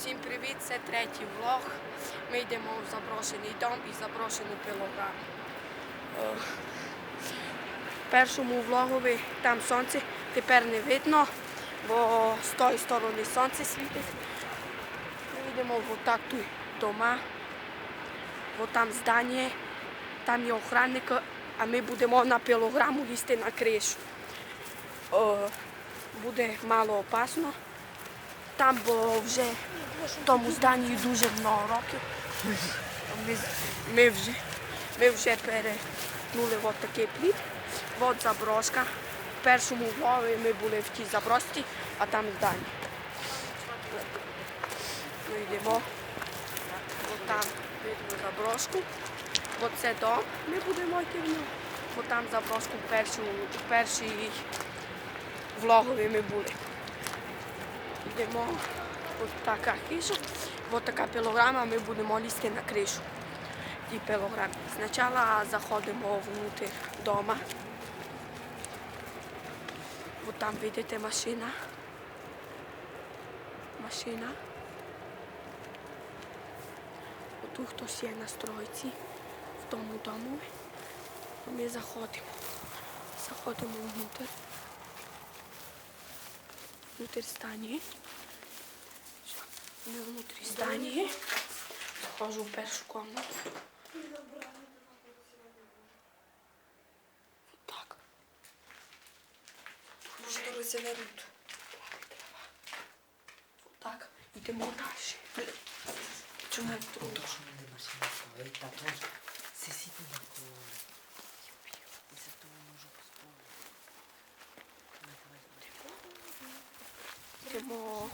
Всім привіт, це третій влог. Ми йдемо в заброшений дом і заброшену пилограму. Е, В першому влогові там сонце тепер не видно, бо з тої сторони сонце світить. Ми йдемо в отак тут дома, бо там здання, там є охранник, а ми будемо на пилограму лізти на кришу. Буде мало опасно. Там бо вже в тому зданні дуже много років. Ми, ми вже, ми вже перетнули от такий плід, от заброшка. В першому влові ми були в тій заброшці, а там здання. Ми йдемо. От там видно заброшку. От це дом, ми будемо йти в нього. Там заброшку в першому, першій влогові ми були. Йдемо ось така хижа, ось така пилограма, ми будемо лізти на кришу. Ті пилограми. Спочатку заходимо внутрь дома. Ось там видите машина. Машина. Отут хтось є на стройці в тому дому. Ми заходимо. Заходимо внутрь. Внутрь здания. Ми внутрі здання. Заходжу в першу комнату. Так. Не тут. Так. Йдемо далі. Чому трудно? То ж на коло. І за того можу поспорити. Йдемо.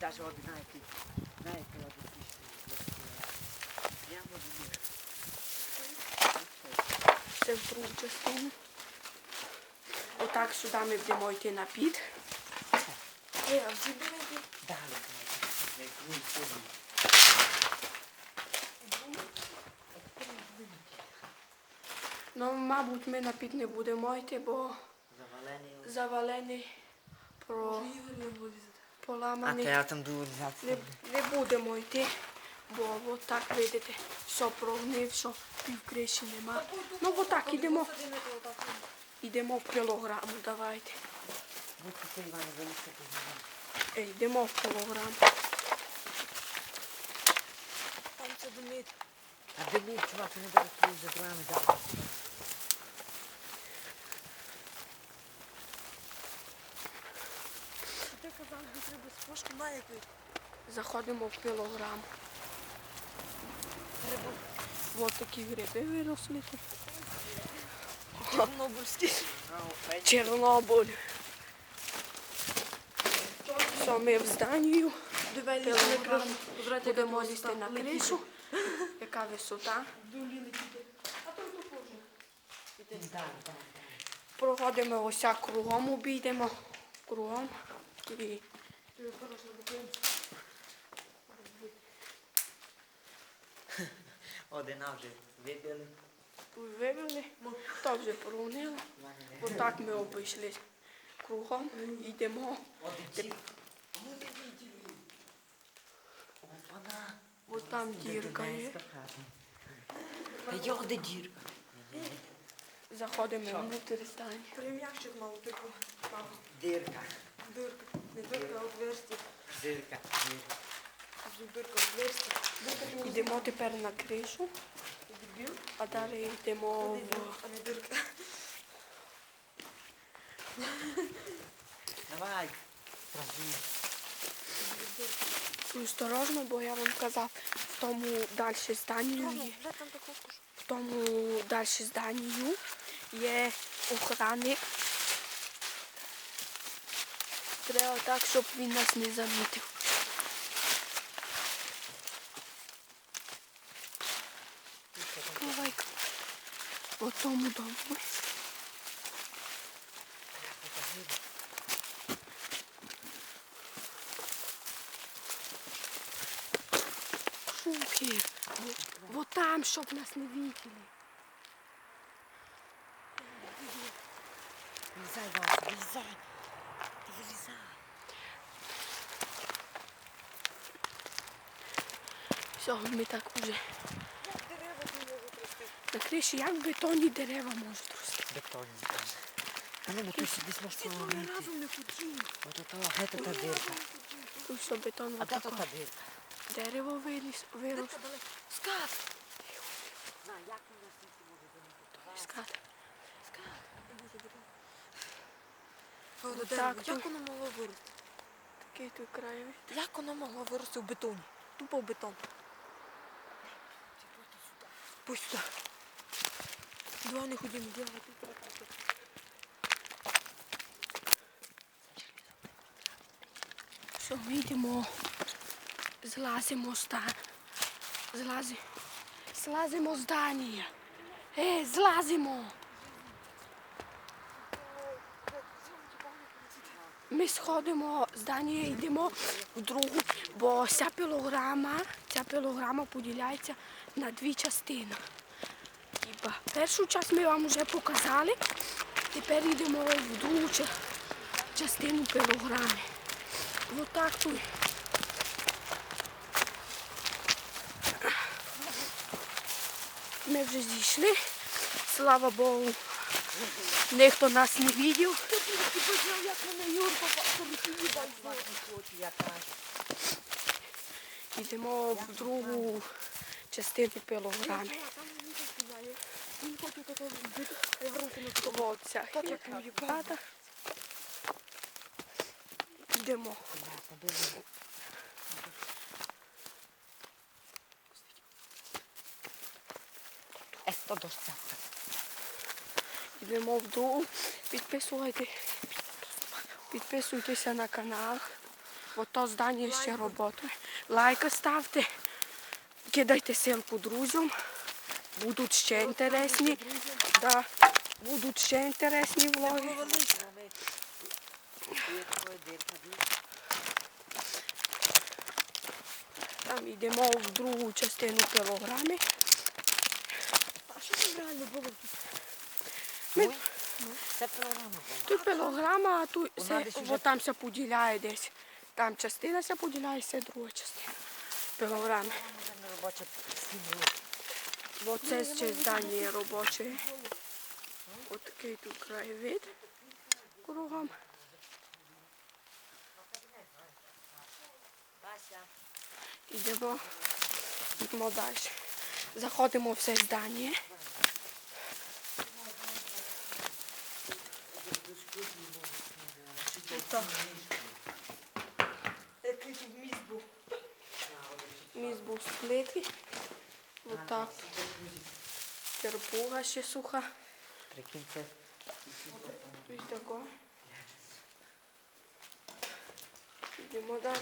Даже одна який, знаєте, пішли. Прямо до них. Це в другу частину. Отак сюди ми будемо йти на під. Е, а всі були? Далі, як. Ну, мабуть, ми на під не будемо йти, бо Завалений. завалений, про Не. А поламаний. я там буду Не, не будемо йти, бо от так видите, все прогнив, що пів криші нема. Ну отак ідемо, йдемо в кілограму, давайте. Ну, Іван, вилізти познавати. Е, Йдемо в кілограм. Там це домит. А де чувак, не береш твої забрами, да. Ти казав, що треба з пошки має. Заходимо в кілограм. Треба Ось такі гриби виросли тут. чорнобильський. Чорнобиль. Все, ми в зданію. Будемо лізти на кришу. Яка висота. Проходимо ось кругом, обійдемо. Кругом. І Одина вже вибили. вивели. То вже порівняли. Отак ми обійшли кругом. Йдемо. Ось там дірка є. Йо, де дірка? Заходимо здання. Прям ящик мав таку. Мав. Дірка. Дірка. Дірка. Тут дирка, отверстие. Дирка не Йдемо тепер на кришу, а далі йдемо в А не дирка. Давай. Осторожно, бо я вам казав, в тому далі кушу? В тому далі зданню є охранник. Треба так, щоб він нас не замітив. Давай. В тому дому. Шумки. Вот там, щоб нас не видели. Вилізай, Вася, вилізай. Ти вилізай. Все, ми так вже. Дерева не можуть. На криші як бетонні дерева можуть рости. Бетонні. А ну, тут сюди Всі смачно троє робити. разом не хотіли. Ото то, де та дирка? Тут все бетон А де та дирка? Дерево виріс, вирос. Скат! Скат. Правда, Так, як воно могло вирости? Такий тут краєвид. Як воно могло вирости в бетоні? Тупо в бетон. Пусть. Давай не ходімо, тут. Що ми йдемо, злазимо ста. Злази. Злазимо з здання. Е, злазимо. Ми сходимо з здання, йдемо в другу, бо ця пілограма, ця пілограма поділяється на дві частини. Хіба першу частину ми вам вже показали, тепер йдемо в другу частину пілограми. Вот так тут. Ми вже зійшли. Слава Богу. Ніхто нас не бачив. Йдемо в другу частину пилограми. Він хоче таке вбити, а я руку на Вот ця хата. Йдемо. Йдемо в другу. Підписуйте. Підписуйтеся на канал. Бо то здання ще роботи. Лайки ставте. Кидайте ссылку друзям. Будуть ще інтересні. Да. Будуть ще інтересні влоги. Там йдемо в другу частину кілограми. А що там реально було тут? Ми- Це програма була. Тут пилограма, а тут от там все поділяє десь. Там частина ся поділяє, це друга частина. Сім'я. Бо це ще здання робоче. Ось такий тут краєвид кругом. Йдемо, йдемо далі. Заходимо в це здання. Отак. Який тут міст був. Міст був сплитий. Отак. Терпуга ще суха. Прикинь, це Ось тако. Йдемо далі.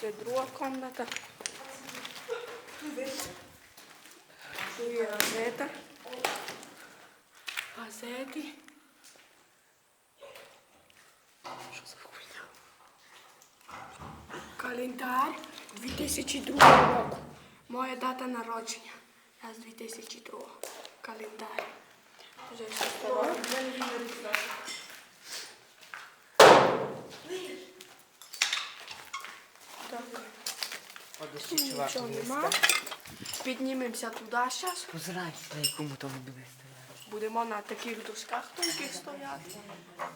Це друга кімната. Тут є газета. Газети. Що за хуйня? Календар 2002 року. Моя дата народження. Я з 2002. Календар. Вже все старе. Так. Ще нічого нема. Піднімемося туди зараз. Позирай, на якому тому буде стояти. Будемо на таких дошках тонких стояти. Піднімаємося.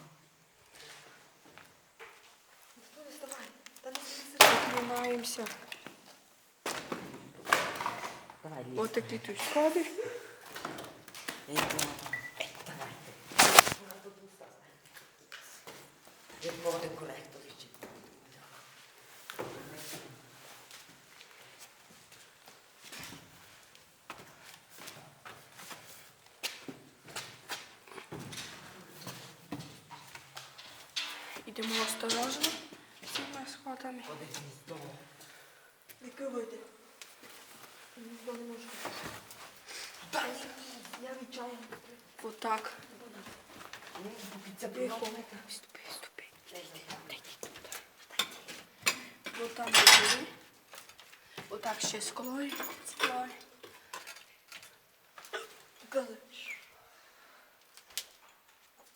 Давай, лізь. Ось такі тут сходи. Я йду на тому. Ей, давай. Я думав, один коректор ще. Йдемо осторожно гніздо. Відкривайте. Ніхто не може. Я відчаю. Отак. Тихо. Ступи, ступи. Ось там були. Отак ще. Склою. Показуй.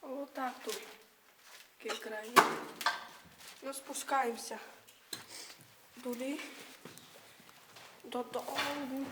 Отак тут. Край. Ну, спускаємося. sorry dat de oude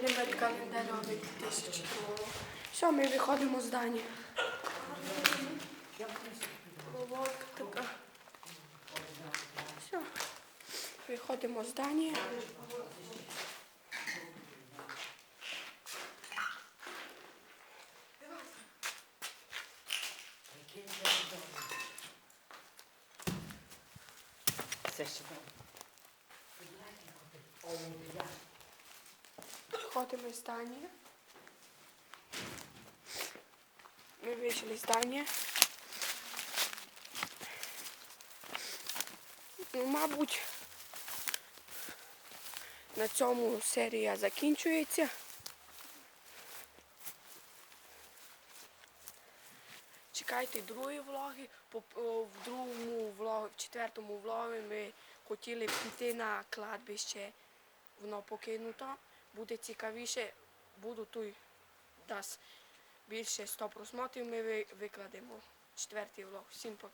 І ще йдемо календар робити тисячу. Все, ми виходимо з. Проводка така. Все. Виходимо з здання. Це ще добре. Виходимо з здання. Ми вийшли з здання. Ну, мабуть, на цьому серія закінчується. Чекайте другі влоги. В другому влогі, в четвертому влогі ми хотіли піти на кладбище. Воно покинуто. Буде цікавіше, буду той дасть більше 100 просмотрів, ми ви- викладемо четвертий влог. Всім пока.